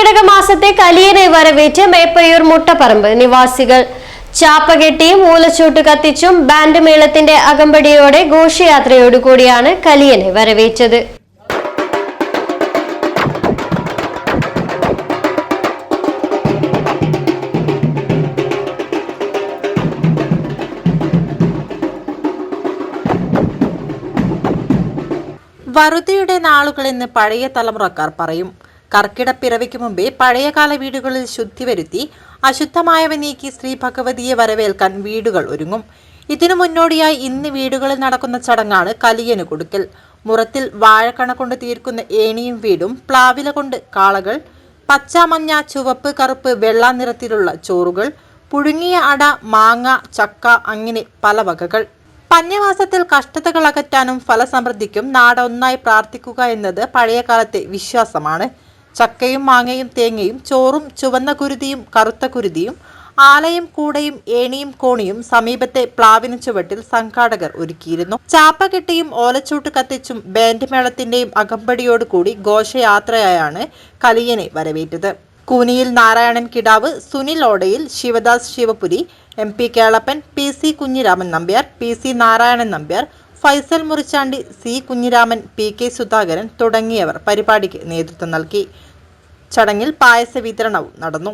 കർക്കിടക മാസത്തെ കലിയനെ വരവേറ്റ് മേപ്പയ്യൂർ മുട്ടപ്പറമ്പ്. നിവാസികൾ ചാപ്പകെട്ടിയും മൂലച്ചൂട്ട് കത്തിച്ചും ബാൻഡ് മേളത്തിന്റെ അകമ്പടിയോടെ ഘോഷയാത്രയോടുകൂടിയാണ് കലിയനെ വരവേറ്റത്. വറുതിയുടെ നാളുകളെന്ന് പഴയ തലമുറക്കാർ പറയും. കർക്കിടപ്പിറവിക്ക് മുമ്പേ പഴയകാല വീടുകളിൽ ശുദ്ധി വരുത്തി അശുദ്ധമായവ നീക്കി ശ്രീ ഭഗവതിയെ വരവേൽക്കാൻ വീടുകൾ ഒരുങ്ങും. ഇതിനു മുന്നോടിയായി ഇന്ന് വീടുകളിൽ നടക്കുന്ന ചടങ്ങാണ് കലിയന് കൊടുക്കൽ. മുറത്തിൽ വാഴക്കണ കൊണ്ട് തീർക്കുന്ന ഏണിയും വീടും പ്ലാവില കൊണ്ട് കാളകൾ പച്ച മഞ്ഞ ചുവപ്പ് കറുപ്പ് വെള്ള നിറത്തിലുള്ള ചോറുകൾ പുഴുങ്ങിയ അട മാങ്ങ ചക്ക അങ്ങനെ പല വകകൾ. പഞ്ഞമാസത്തിൽ കഷ്ടതകൾ അകറ്റാനും ഫലസമൃദ്ധിക്കും നാടൊന്നായി പ്രാർത്ഥിക്കുക എന്നത് പഴയകാലത്തെ വിശ്വാസമാണ്. ചക്കയും മാങ്ങയും തേങ്ങയും ചോറും ചുവന്ന കുരുതിയും കറുത്ത കുരുതിയും ആലയും കൂടയും ഏണിയും കോണിയും സമീപത്തെ പ്ലാവിന് ചുവട്ടിൽ സംഘാടകർ ഒരുക്കിയിരുന്നു. ചാപ്പ കെട്ടിയും ഓലച്ചൂട്ട് കത്തിച്ചും ബാൻഡ് മേളത്തിന്റെയും അകമ്പടിയോടുകൂടി ഘോഷയാത്രയായാണ് കലിയനെ വരവേറ്റത്. കൂനിയിൽ Narayanan Kidavu Sunil Odayil Sivadas Sivapuri M P Kelappan P C Kunhiraman Nambiar P C Narayanan Nambiar Faisal Murichandi C. Kunhiraman P. K. Sudhakaran തുടങ്ങിയവർ പരിപാടിക്ക് നേതൃത്വം നൽകി. ചടങ്ങിൽ പായസ വിതരണവും നടന്നു.